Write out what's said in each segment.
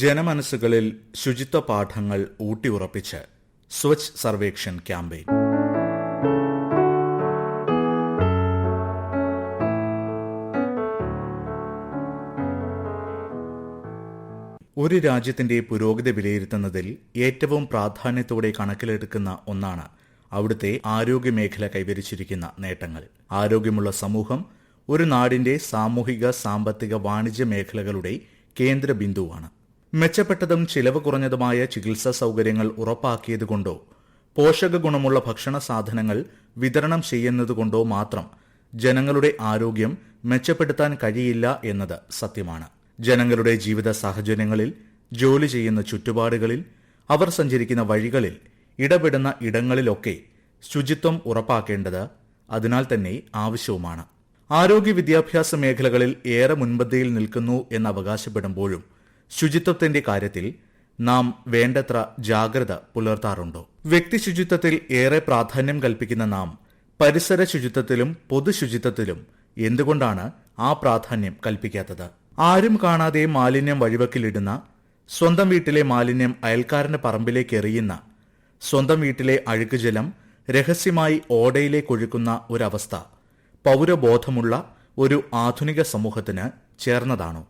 ജനമനസ്സുകളിൽ ശുചിത്വ പാഠങ്ങൾ ഊട്ടിയുറപ്പിച്ച് സ്വച്ഛ് സർവേക്ഷൻ ക്യാമ്പയിൻ. ഒരു രാജ്യത്തിന്റെ പുരോഗതി വിലയിരുത്തുന്നതിൽ ഏറ്റവും പ്രാധാന്യത്തോടെ കണക്കിലെടുക്കുന്ന ഒന്നാണ് അവിടുത്തെ ആരോഗ്യമേഖല കൈവരിച്ചിരിക്കുന്ന നേട്ടങ്ങൾ. ആരോഗ്യമുള്ള സമൂഹം ഒരു നാടിന്റെ സാമൂഹിക സാമ്പത്തിക വാണിജ്യ മേഖലകളുടെ കേന്ദ്ര ബിന്ദുവാണ് മെച്ചപ്പെട്ടതും ചിലവ് കുറഞ്ഞതുമായ ചികിത്സാ സൗകര്യങ്ങൾ ഉറപ്പാക്കിയതുകൊണ്ടോ പോഷക ഗുണമുള്ള ഭക്ഷണ സാധനങ്ങൾ വിതരണം ചെയ്യുന്നതുകൊണ്ടോ മാത്രം ജനങ്ങളുടെ ആരോഗ്യം മെച്ചപ്പെടുത്താൻ കഴിയില്ല എന്നത് സത്യമാണ്. ജനങ്ങളുടെ ജീവിത സാഹചര്യങ്ങളിൽ ജോലി ചെയ്യുന്ന ചുറ്റുപാടുകളിൽ അവർ സഞ്ചരിക്കുന്ന വഴികളിൽ ഇടപെടുന്ന ഇടങ്ങളിലൊക്കെ ശുചിത്വം ഉറപ്പാക്കേണ്ടത് അതിനാൽ തന്നെ ആവശ്യവുമാണ്. ആരോഗ്യ വിദ്യാഭ്യാസ മേഖലകളിൽ ഏറെ മുൻപന്തിയിൽ നിൽക്കുന്നു എന്ന് അവകാശപ്പെടുമ്പോഴും ശുചിത്വത്തിന്റെ കാര്യത്തിൽ നാം വേണ്ടത്ര ജാഗ്രത പുലർത്താറുണ്ടോ? വ്യക്തി ശുചിത്വത്തിൽ ഏറെ പ്രാധാന്യം കൽപ്പിക്കുന്ന നാം പരിസര ശുചിത്വത്തിലും പൊതുശുചിത്വത്തിലും എന്തുകൊണ്ടാണ് ആ പ്രാധാന്യം കൽപ്പിക്കാത്തത്? ആരും കാണാതെ മാലിന്യം വഴിവക്കിലിടുന്ന സ്വന്തം വീട്ടിലെ മാലിന്യം അയൽക്കാരന്റെ പറമ്പിലേക്ക് എറിയുന്ന സ്വന്തം വീട്ടിലെ അഴുക്കുജലം രഹസ്യമായി ഓടയിലേക്ക് ഒഴുക്കുന്ന ഒരവസ്ഥ പൗരബോധമുള്ള ഒരു ആധുനിക സമൂഹത്തിന് ചേർന്നതാണോ?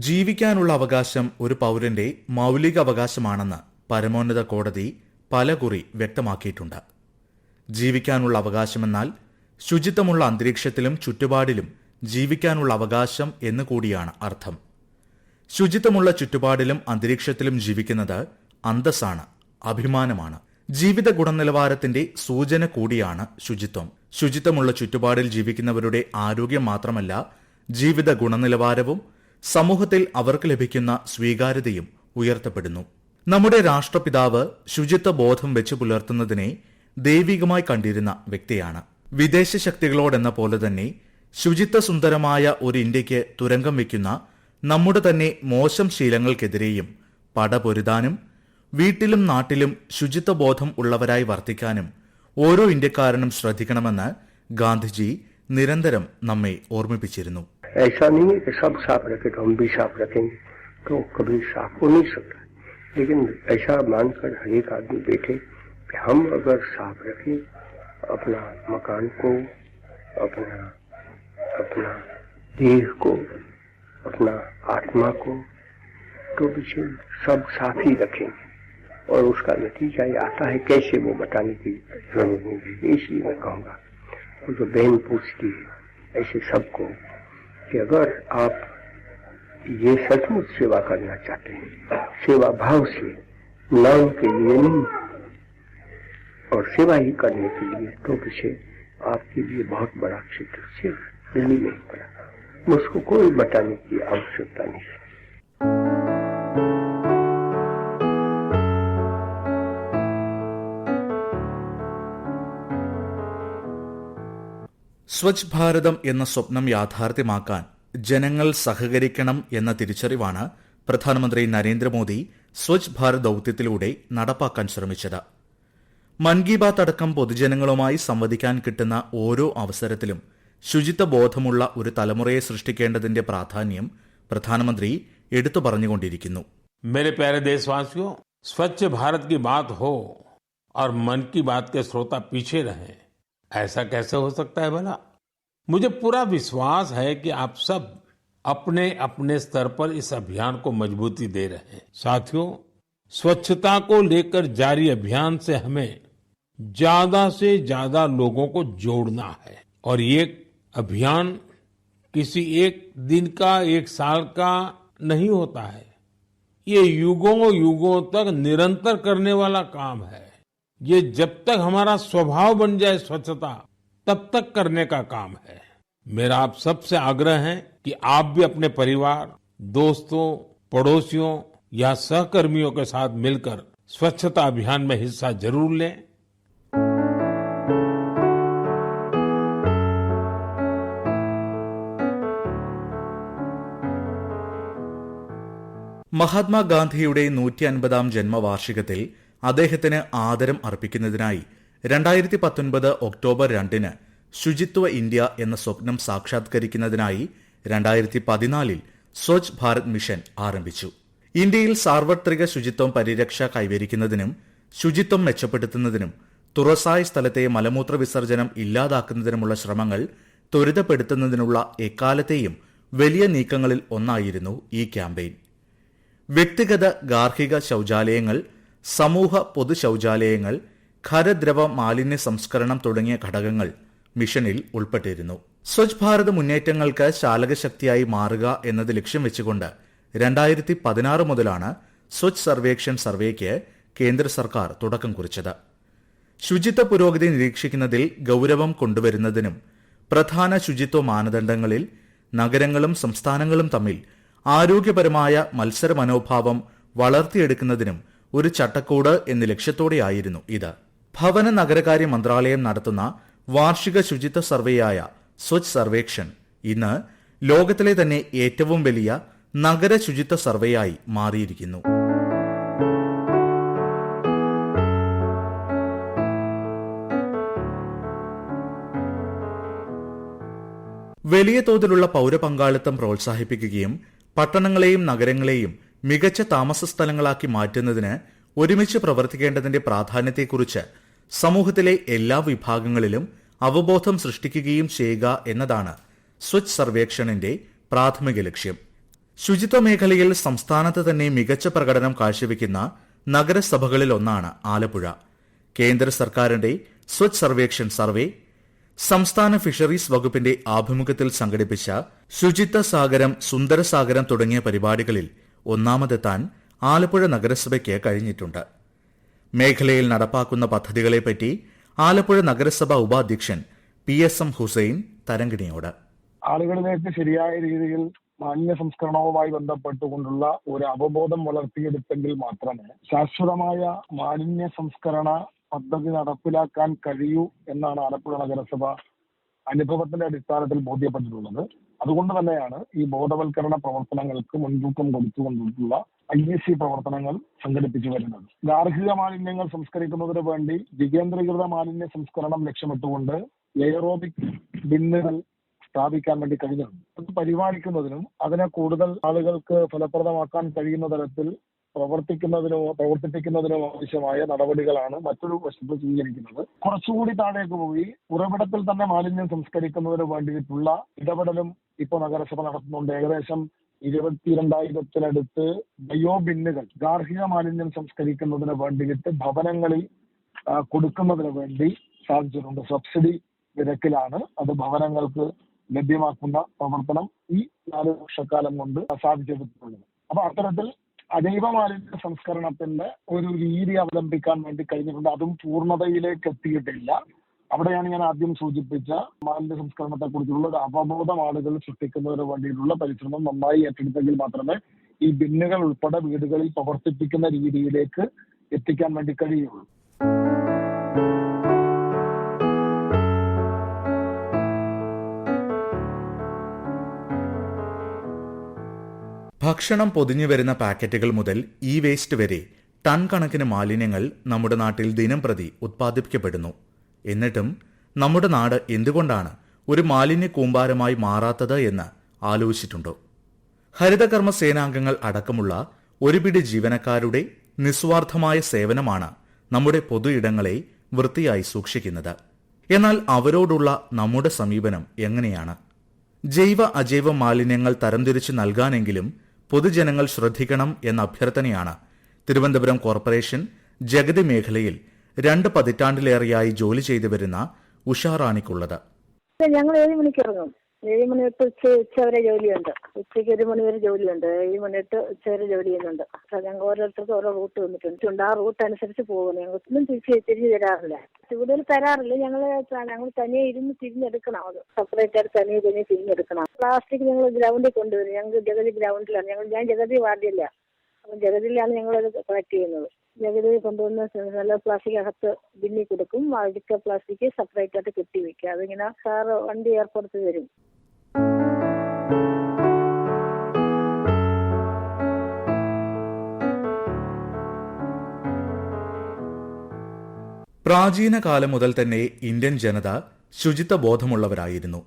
ജീവിക്കാനുള്ള അവകാശം ഒരു പൗരന്റെ മൗലിക അവകാശമാണെന്ന് പരമോന്നത കോടതി പലകുറി വ്യക്തമാക്കിയിട്ടുണ്ട്. ജീവിക്കാനുള്ള അവകാശമെന്നാൽ ശുചിത്വമുള്ള അന്തരീക്ഷത്തിലും ചുറ്റുപാടിലും ജീവിക്കാനുള്ള അവകാശം എന്ന് കൂടിയാണ് അർത്ഥം. ശുചിത്വമുള്ള ചുറ്റുപാടിലും അന്തരീക്ഷത്തിലും ജീവിക്കുന്നത് അന്തസ്സാണ് അഭിമാനമാണ്. ജീവിത ഗുണനിലവാരത്തിന്റെ സൂചന കൂടിയാണ് ശുചിത്വം. ശുചിത്വമുള്ള ചുറ്റുപാടിൽ ജീവിക്കുന്നവരുടെ ആരോഗ്യം മാത്രമല്ല ജീവിത ഗുണനിലവാരവും സമൂഹത്തിൽ അവർക്ക് ലഭിക്കുന്ന സ്വീകാര്യതയും ഉയർത്തപ്പെടുന്നു. നമ്മുടെ രാഷ്ട്രപിതാവ് ശുചിത്വ ബോധം വെച്ചു പുലർത്തുന്നതിനെ ദൈവികമായി കണ്ടിരുന്ന വ്യക്തിയാണ്. വിദേശ ശക്തികളോടെന്ന പോലെ തന്നെ ശുചിത്വ സുന്ദരമായ ഒരു ഇന്ത്യയ്ക്ക് തുരങ്കം വയ്ക്കുന്ന നമ്മുടെ തന്നെ മോശം ശീലങ്ങൾക്കെതിരെയും പടപൊരുതാനും വീട്ടിലും നാട്ടിലും ശുചിത്വ ബോധം ഉള്ളവരായി വർത്തിക്കാനും ഓരോ ഇന്ത്യക്കാരനും ശ്രദ്ധിക്കണമെന്ന് ഗാന്ധിജി നിരന്തരം നമ്മെ ഓർമ്മിപ്പിച്ചിരുന്നു. ऐसा नहीं है कि सब साफ़ रखे तो हम भी साफ़ रखेंगे। तो कभी साफ़ हो नहीं सकता। लेकिन ऐसा मानकर हर एक आदमी बैठे कि हम अगर साफ़ रखें, अपना मकान को, अपना अपना देह को, अपना आत्मा को तो पीछे सब साफ़ ही रखेंगे। और उसका नतीजा ये आता है कैसे वो बताने की ज़रूरत नहीं है। इसलिए मैं कहूँगा, वो जो बहन पूछती है, ऐसे सबको कि अगर आप ये सचमुच सेवा करना चाहते हैं, सेवा भाव से, नाम के लिए नहीं, और सेवा ही करने के लिए तो पीछे आपके लिए बहुत बड़ा क्षेत्र सिर्फ़ दिल्ली में ही पड़ा। मुझको कोई बताने की आवश्यकता नहीं। സ്വച്ഛ് ഭാരതം എന്ന സ്വപ്നം യാഥാർത്ഥ്യമാക്കാൻ ജനങ്ങൾ സഹകരിക്കണം എന്ന തിരിച്ചറിവാണ് പ്രധാനമന്ത്രി നരേന്ദ്രമോദി സ്വച്ഛ് ഭാരത് ദൌത്യത്തിലൂടെ നടപ്പാക്കാൻ ശ്രമിച്ചത് മൻ കി ബാത്ത് അടക്കം പൊതുജനങ്ങളുമായി സംവദിക്കാൻ കിട്ടുന്ന ഓരോ അവസരത്തിലും ശുചിത്വ ബോധമുള്ള ഒരു തലമുറയെ സൃഷ്ടിക്കേണ്ടതിന്റെ പ്രാധാന്യം പ്രധാനമന്ത്രി എടുത്തു പറഞ്ഞുകൊണ്ടിരിക്കുന്നു मेरे प्यारे देशवासियों स्वच्छ भारत की बात हो और मन की बात के श्रोता पीछे रहें ऐसा कैसे हो सकता है भला मुझे पूरा विश्वास है कि आप सब अपने अपने स्तर पर इस अभियान को मजबूती दे रहे हैं। साथियों, स्वच्छता को लेकर जारी अभियान से हमें ज़्यादा से ज़्यादा लोगों को जोड़ना है और ये अभियान किसी एक दिन का, एक साल का नहीं होता है। ये युगों युगों तक निरंतर करने वाला काम है। ये जब तक हमारा स्वभाव बन जाए स्वच्छता तब तक करने का काम है मेरा आप सबसे आग्रह है कि आप भी अपने परिवार दोस्तों पड़ोसियों या सहकर्मियों के साथ मिलकर स्वच्छता अभियान में हिस्सा जरूर लें മഹാത്മാഗാന്ധിയുടെ നൂറ്റി അൻപതാം ജന്മവാർഷികത്തിൽ അദ്ദേഹത്തിന് ആദരം അർപ്പിക്കുന്നതിനായി രണ്ടായിരത്തി പത്തൊൻപത് ഒക്ടോബർ രണ്ടിന് ശുചിത്വ ഇന്ത്യ എന്ന സ്വപ്നം സാക്ഷാത്കരിക്കുന്നതിനായി രണ്ടായിരത്തി പതിനാലിൽ സ്വച്ഛ് ഭാരത് മിഷൻ ആരംഭിച്ചു. ഇന്ത്യയിൽ സാർവത്രിക ശുചിത്വം പരിരക്ഷ കൈവരിക്കുന്നതിനും ശുചിത്വം മെച്ചപ്പെടുത്തുന്നതിനും തുറസായ സ്ഥലത്തെ മലമൂത്ര വിസർജനം ഇല്ലാതാക്കുന്നതിനുമുള്ള ശ്രമങ്ങൾ ത്വരിതപ്പെടുത്തുന്നതിനുള്ള എക്കാലത്തെയും വലിയ നീക്കങ്ങളിൽ ഒന്നായിരുന്നു ഈ ക്യാമ്പയിൻ. വ്യക്തിഗത ഗാർഹിക ശൌചാലയങ്ങൾ സമൂഹ പൊതു ശൌചാലയങ്ങൾ ഖരദ്രവ മാലിന്യ സംസ്കരണം തുടങ്ങിയ ഘടകങ്ങൾ മിഷനിൽ ഉൾപ്പെട്ടിരുന്നു. സ്വച്ഛ് ഭാരത് മുന്നേറ്റങ്ങൾക്ക് ചാലകശക്തിയായി മാറുക എന്നത് ലക്ഷ്യം വെച്ചുകൊണ്ട് രണ്ടായിരത്തി പതിനാറ് മുതലാണ് സ്വച്ഛ് സർവേക്ഷൻ സർവേക്ക് കേന്ദ്ര സർക്കാർ തുടക്കം കുറിച്ചത്. ശുചിത്വ പുരോഗതി നിരീക്ഷിക്കുന്നതിൽ ഗൌരവം കൊണ്ടുവരുന്നതിനും പ്രധാന ശുചിത്വ മാനദണ്ഡങ്ങളിൽ നഗരങ്ങളും സംസ്ഥാനങ്ങളും തമ്മിൽ ആരോഗ്യപരമായ മത്സര മനോഭാവം വളർത്തിയെടുക്കുന്നതിനും ഒരു ചട്ടക്കൂട് എന്ന ലക്ഷ്യത്തോടെയായിരുന്നു ഇത്. ഭവന നഗരകാര്യ മന്ത്രാലയം നടത്തുന്ന വാർഷിക ശുചിത്വ സർവേയായ സ്വച്ഛ് സർവേക്ഷൻ ഇന്ന് ലോകത്തിലെ തന്നെ ഏറ്റവും വലിയ നഗര ശുചിത്വ സർവേയായി മാറിയിരിക്കുന്നു. വലിയ തോതിലുള്ള പൗരപങ്കാളിത്തം പ്രോത്സാഹിപ്പിക്കുകയും പട്ടണങ്ങളെയും നഗരങ്ങളെയും മികച്ച താമസ സ്ഥലങ്ങളാക്കി മാറ്റുന്നതിന് ഒരുമിച്ച് പ്രവർത്തിക്കേണ്ടതിന്റെ പ്രാധാന്യത്തെക്കുറിച്ച് സമൂഹത്തിലെ എല്ലാ വിഭാഗങ്ങളിലും അവബോധം സൃഷ്ടിക്കുകയും ചെയ്യുക എന്നതാണ് സ്വച്ഛ് സർവേക്ഷണിന്റെ പ്രാഥമിക ലക്ഷ്യം. ശുചിത്വ മേഖലയിൽ സംസ്ഥാനത്ത് തന്നെ മികച്ച പ്രകടനം കാഴ്ചവെക്കുന്ന നഗരസഭകളിലൊന്നാണ് ആലപ്പുഴ. കേന്ദ്ര സർക്കാരിന്റെ സ്വച്ഛ് സർവേക്ഷൻ സർവേ സംസ്ഥാന ഫിഷറീസ് വകുപ്പിന്റെ ആഭിമുഖ്യത്തിൽ സംഘടിപ്പിച്ച ശുചിത്വ സാഗരം സുന്ദരസാഗരം തുടങ്ങിയ പരിപാടികളിൽ ഒന്നാമതെത്താൻ ആലപ്പുഴ നഗരസഭയ്ക്ക് കഴിഞ്ഞിട്ടുണ്ട്. മേഖലയിൽ നടപ്പാക്കുന്ന പദ്ധതികളെപ്പറ്റി ആലപ്പുഴ നഗരസഭ ഉപാധ്യക്ഷൻ പി എസ് എം ഹുസൈൻ തരങ്കിണിയോട് ആളുകളിലേക്ക് ശരിയായ രീതിയിൽ മാലിന്യ സംസ്കരണവുമായി ബന്ധപ്പെട്ടുകൊണ്ടുള്ള ഒരു അവബോധം വളർത്തിയെടുത്തെങ്കിൽ മാത്രമേ ശാശ്വതമായ മാലിന്യ സംസ്കരണ പദ്ധതി നടപ്പിലാക്കാൻ കഴിയൂ എന്നാണ് ആലപ്പുഴ നഗരസഭ അനുഭവത്തിന്റെ അടിസ്ഥാനത്തിൽ ബോധ്യപ്പെട്ടിട്ടുള്ളത്. അതുകൊണ്ട് തന്നെയാണ് ഈ ബോധവൽക്കരണ പ്രവർത്തനങ്ങൾക്ക് മുൻതൂക്കം കൊടുത്തുകൊണ്ടുള്ള ഐ എസ് സി പ്രവർത്തനങ്ങൾ സംഘടിപ്പിച്ചു വരുന്നത്. ഗാർഹിക മാലിന്യങ്ങൾ സംസ്കരിക്കുന്നതിന് വേണ്ടി വികേന്ദ്രീകൃത മാലിന്യ സംസ്കരണം ലക്ഷ്യമിട്ടുകൊണ്ട് എയറോബിക് ബിന്നുകൾ സ്ഥാപിക്കാൻ വേണ്ടി കഴിഞ്ഞിട്ടുണ്ട്. അത് പരിപാലിക്കുന്നതിനും അതിനെ കൂടുതൽ ആളുകൾക്ക് ഫലപ്രദമാക്കാൻ കഴിയുന്ന തരത്തിൽ പ്രവർത്തിക്കുന്നതിനോ പ്രവർത്തിപ്പിക്കുന്നതിനോ ആവശ്യമായ നടപടികളാണ് മറ്റൊരു വശത്ത് സ്വീകരിക്കുന്നത്. കുറച്ചുകൂടി താഴേക്ക് പോയി ഉറവിടത്തിൽ തന്നെ മാലിന്യം സംസ്കരിക്കുന്നതിന് വേണ്ടിയിട്ടുള്ള ഇടപെടലും ഇപ്പൊ നഗരസഭ നടത്തുന്നുണ്ട്. ഏകദേശം ഇരുപത്തിരണ്ടായിരത്തിനടുത്ത് ബയോ ബിന്നുകൾ ഗാർഹിക മാലിന്യം സംസ്കരിക്കുന്നതിന് വേണ്ടിയിട്ട് ഭവനങ്ങളിൽ കൊടുക്കുന്നതിന് വേണ്ടി സാധിച്ചിട്ടുണ്ട്. സബ്സിഡി നിരക്കിലാണ് അത് ഭവനങ്ങൾക്ക് ലഭ്യമാക്കുന്ന പ്രവർത്തനം ഈ നാല് വർഷക്കാലം കൊണ്ട് സാധിച്ചെടുത്തിട്ടുള്ളത്. അപ്പൊ അത്തരത്തിൽ അജൈവ മാലിന്യ സംസ്കരണത്തിന്റെ ഒരു രീതി അവലംബിക്കാൻ വേണ്ടി കഴിഞ്ഞിട്ടുണ്ട്. അതും പൂർണതയിലേക്ക് എത്തിയിട്ടില്ല. അവിടെയാണ് ഞാൻ ആദ്യം സൂചിപ്പിച്ച മാലിന്യ സംസ്കരണത്തെ കുറിച്ചുള്ള ഒരു അവബോധം ആളുകൾ സൃഷ്ടിക്കുന്നതിന് വേണ്ടിയിട്ടുള്ള പരിശ്രമം നന്നായി ഏറ്റെടുത്തെങ്കിൽ മാത്രമേ ഈ ബിന്നുകൾ ഉൾപ്പെടെ വീടുകളിൽ പ്രവർത്തിപ്പിക്കുന്ന രീതിയിലേക്ക് എത്തിക്കാൻ വേണ്ടി കഴിയുള്ളൂ. ഭക്ഷണം പൊതിഞ്ഞു വരുന്ന പാക്കറ്റുകൾ മുതൽ ഇ വേസ്റ്റ് വരെ ടൺ കണക്കിന് മാലിന്യങ്ങൾ നമ്മുടെ നാട്ടിൽ ദിനം പ്രതി ഉത്പാദിപ്പിക്കപ്പെടുന്നു. എന്നിട്ടും നമ്മുടെ നാട് എന്തുകൊണ്ടാണ് ഒരു മാലിന്യ കൂമ്പാരമായി മാറാത്തത് എന്ന് ആലോചിച്ചിട്ടുണ്ടോ? ഹരിതകർമ്മ സേനാംഗങ്ങൾ അടക്കമുള്ള ഒരുപിടി ജീവനക്കാരുടെ നിസ്വാർത്ഥമായ സേവനമാണ് നമ്മുടെ പൊതു ഇടങ്ങളെ വൃത്തിയായി സൂക്ഷിക്കുന്നത്. എന്നാൽ അവരോടുള്ള നമ്മുടെ സമീപനം എങ്ങനെയാണ്? ജൈവ അജൈവ മാലിന്യങ്ങൾ തരംതിരിച്ച് നൽകാനെങ്കിലും പൊതുജനങ്ങൾ ശ്രദ്ധിക്കണം എന്ന അഭ്യർത്ഥനയാണ് തിരുവനന്തപുരം കോർപ്പറേഷൻ ജഗതി മേഖലയിൽ രണ്ട് പതിറ്റാണ്ടിലേറെയായി ജോലി ചെയ്തു വരുന്ന ഉഷാറാണിക്കുള്ളത്. ഞങ്ങൾ ഏഴ് മണിക്ക് ഇറങ്ങും. ഏഴ് മണി തൊട്ട് ഉച്ച ഉച്ച വരെ ജോലിയുണ്ട്. ഉച്ചയ്ക്ക് ഒരു മണി വരെ ജോലിയുണ്ട്. ഏഴ് മണി തൊട്ട് ഉച്ച വരെ ജോലി ചെയ്യുന്നുണ്ട്. ഞങ്ങൾ ഓരോരുത്തർക്കും ഓരോ റൂട്ട് വന്നിട്ടുണ്ട്. ആ റൂട്ട് അനുസരിച്ച് പോകുന്നു. ഞങ്ങൾക്കൊന്നും തിരിച്ച് തിരിഞ്ഞു തരാറില്ല. കൂടുതൽ തരാറില്ല. ഞങ്ങൾ ഞങ്ങൾ തനിയെ ഇരുന്ന് തിരിഞ്ഞെടുക്കണം. അത് സെപ്പറേറ്റ് ആയിട്ട് തനിയെ തനിയെ തിരിഞ്ഞെടുക്കണം. പ്ലാസ്റ്റിക് ഞങ്ങൾ ഗ്രൗണ്ടിൽ കൊണ്ടുവരും. ഞങ്ങൾക്ക് ജഗതി ഗ്രൗണ്ടിലാണ് ഞങ്ങൾ ഞാൻ ജഗതി വാർഡില്ല. അപ്പം ജഗതിയിലാണ് ഞങ്ങളത് കളക്ട് ചെയ്യുന്നത്. ജഗതി കൊണ്ടുവന്ന നല്ല പ്ലാസ്റ്റിക് അകത്ത് ബിന്നി കൊടുക്കും. അഴുക്ക പ്ലാസ്റ്റിക് സെപ്പറേറ്റ് ആയിട്ട് കെട്ടി വെക്കുക അതിങ്ങനെ സാറ് വണ്ടി ഏർപ്പെടുത്തി തരും പ്രാചീന കാലം മുതൽ തന്നെ ഇന്ത്യൻ ജനത ശുചിത്വ ബോധമുള്ളവരായിരുന്നു.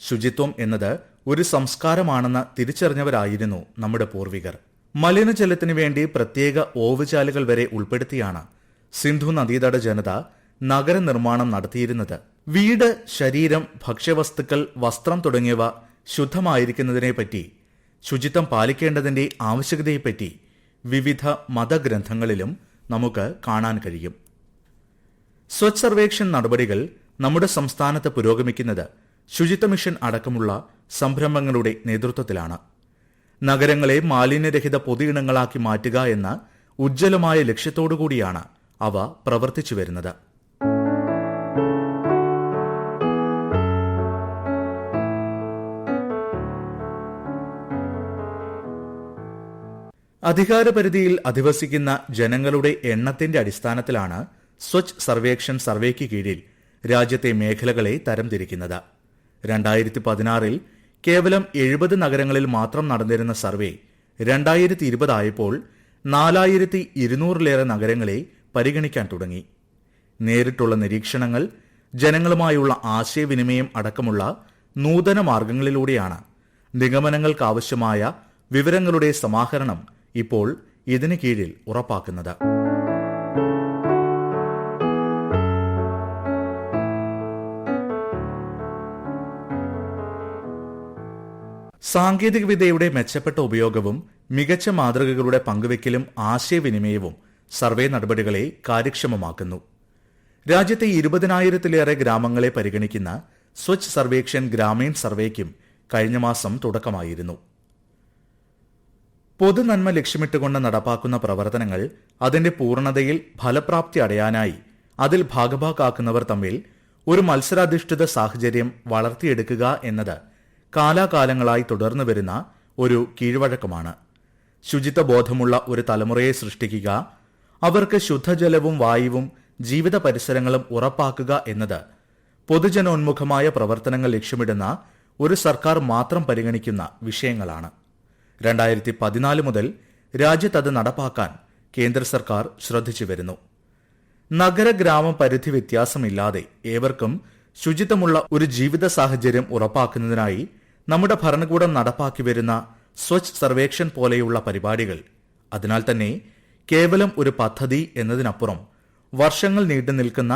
ശുചിത്വം എന്നത് ഒരു സംസ്കാരമാണെന്ന് തിരിച്ചറിഞ്ഞവരായിരുന്നു നമ്മുടെ പൂർവികർ. മലിനജലത്തിനു വേണ്ടി പ്രത്യേക ഓവുചാലുകൾ വരെ ഉൾപ്പെടുത്തിയാണ് സിന്ധു നദീതട ജനത നഗര നിർമ്മാണം നടത്തിയിരുന്നത്. വീട് ശരീരം ഭക്ഷ്യവസ്തുക്കൾ വസ്ത്രം തുടങ്ങിയവ ശുദ്ധമായിരിക്കുന്നതിനെപ്പറ്റി ശുചിത്വം പാലിക്കേണ്ടതിന്റെ ആവശ്യകതയെപ്പറ്റി വിവിധ മതഗ്രന്ഥങ്ങളിലും നമുക്ക് കാണാൻ കഴിയും. സ്വച്ഛ് സർവേക്ഷൻ നടപടികൾ നമ്മുടെ സംസ്ഥാനത്ത് പുരോഗമിക്കുന്നത് ശുചിത്വ മിഷൻ അടക്കമുള്ള സംരംഭങ്ങളുടെ നേതൃത്വത്തിലാണ്. നഗരങ്ങളെ മാലിന്യരഹിത പൊതുയിടങ്ങളാക്കി മാറ്റുക എന്ന ഉജ്ജ്വലമായ ലക്ഷ്യത്തോടുകൂടിയാണ് അവ പ്രവർത്തിച്ചു വരുന്നത് അധികാരപരിധിയിൽ അധിവസിക്കുന്ന ജനങ്ങളുടെ എണ്ണത്തിന്റെ അടിസ്ഥാനത്തിലാണ് സ്വച്ഛ് സർവേക്ഷൻ സർവേക്ക് കീഴിൽ രാജ്യത്തെ മേഖലകളെ തരംതിരിക്കുന്നത്. രണ്ടായിരത്തി പതിനാറിൽ കേവലം എഴുപത് നഗരങ്ങളിൽ മാത്രം നടന്നിരുന്ന സർവേ രണ്ടായിരത്തി ഇരുപതായപ്പോൾ നാലായിരത്തി ഇരുന്നൂറിലേറെ നഗരങ്ങളെ പരിഗണിക്കാൻ തുടങ്ങി. നേരിട്ടുള്ള നിരീക്ഷണങ്ങൾ ജനങ്ങളുമായുള്ള ആശയവിനിമയം അടക്കമുള്ള നൂതന മാർഗങ്ങളിലൂടെയാണ് നിഗമനങ്ങൾക്കാവശ്യമായ വിവരങ്ങളുടെ സമാഹരണം ഇപ്പോൾ ഇതിന് കീഴിൽ ഉറപ്പാക്കുന്നത്. സാങ്കേതികവിദ്യയുടെ മെച്ചപ്പെട്ട ഉപയോഗവും മികച്ച മാതൃകകളുടെ പങ്കുവയ്ക്കലും ആശയവിനിമയവും സർവേ നടപടികളെ കാര്യക്ഷമമാക്കുന്നു. രാജ്യത്തെ ഇരുപതിനായിരത്തിലേറെ ഗ്രാമങ്ങളെ പരിഗണിക്കുന്ന സ്വച്ഛ് സർവേക്ഷൻ ഗ്രാമീൺ സർവേക്കും കഴിഞ്ഞ മാസം തുടക്കമായിരുന്നു. പൊതുനന്മ ലക്ഷ്യമിട്ടുകൊണ്ട് നടപ്പാക്കുന്ന പ്രവർത്തനങ്ങൾ അതിന്റെ പൂർണതയിൽ ഫലപ്രാപ്തി അടയാനായി അതിൽ ഭാഗഭാക്കാക്കുന്നവർ തമ്മിൽ ഒരു മത്സരാധിഷ്ഠിത സാഹചര്യം വളർത്തിയെടുക്കുക എന്നത് കാലാകാലങ്ങളായി തുടർന്നു വരുന്ന ഒരു കീഴ്വഴക്കമാണ്. ശുചിത്വ ബോധമുള്ള ഒരു തലമുറയെ സൃഷ്ടിക്കുക അവർക്ക് ശുദ്ധജലവും വായുവും ജീവിത പരിസരങ്ങളും ഉറപ്പാക്കുക എന്നത് പൊതുജനോന്മുഖമായ പ്രവർത്തനങ്ങൾ ലക്ഷ്യമിടുന്ന ഒരു സർക്കാർ മാത്രം പരിഗണിക്കുന്ന വിഷയങ്ങളാണ്. രണ്ടായിരത്തി പതിനാല് മുതൽ രാജ്യത്തത് നടപ്പാക്കാൻ കേന്ദ്ര സർക്കാർ ശ്രദ്ധിച്ചു വരുന്നു. നഗര ഗ്രാമ പരിധി വ്യത്യാസമില്ലാതെ ഏവർക്കും ശുചിത്വമുള്ള ഒരു ജീവിത സാഹചര്യം ഉറപ്പാക്കുന്നതിനായി നമ്മുടെ ഭരണകൂടം നടപ്പാക്കി വരുന്ന സ്വച്ഛ് സർവേക്ഷൻ പോലെയുള്ള പരിപാടികൾ. അതിനാൽ തന്നെ കേവലം ഒരു പദ്ധതി എന്നതിനപ്പുറം വർഷങ്ങൾ നീണ്ടു നിൽക്കുന്ന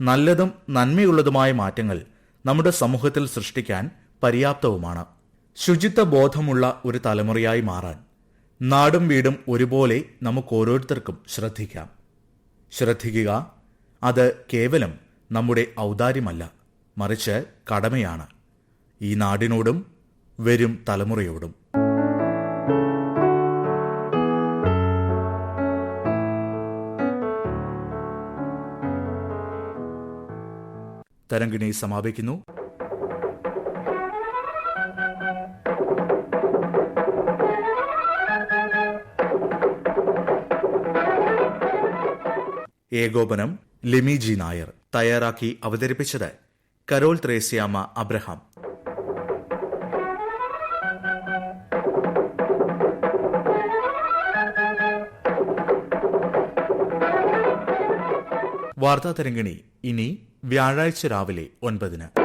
നല്ലതും നന്മയുള്ളതുമായ മാറ്റങ്ങൾ നമ്മുടെ സമൂഹത്തിൽ സൃഷ്ടിക്കാൻ പര്യാപ്തവുമാണ്. ശുചിത്വ ബോധമുള്ള ഒരു തലമുറയായി മാറാൻ നാടും വീടും ഒരുപോലെ നമുക്ക് ഓരോരുത്തർക്കും ശ്രദ്ധിക്കാം. ശ്രദ്ധിക്കുക അത് കേവലം നമ്മുടെ ഔദാര്യമല്ല മറിച്ച് കടമയാണ്. ഈ നാടിനോടും വരും തലമുറയോടും. തരംഗിണി സമാപിക്കുന്നു. ഏകോപനം ലിമി ജി നായർ തയ്യാറാക്കി അവതരിപ്പിച്ചത് കരോൾ ത്രേസ്യാമ അബ്രഹാം. വാർത്താ തരംഗിണി ഇനി വ്യാഴാഴ്ച രാവിലെ ഒൻപതിന്.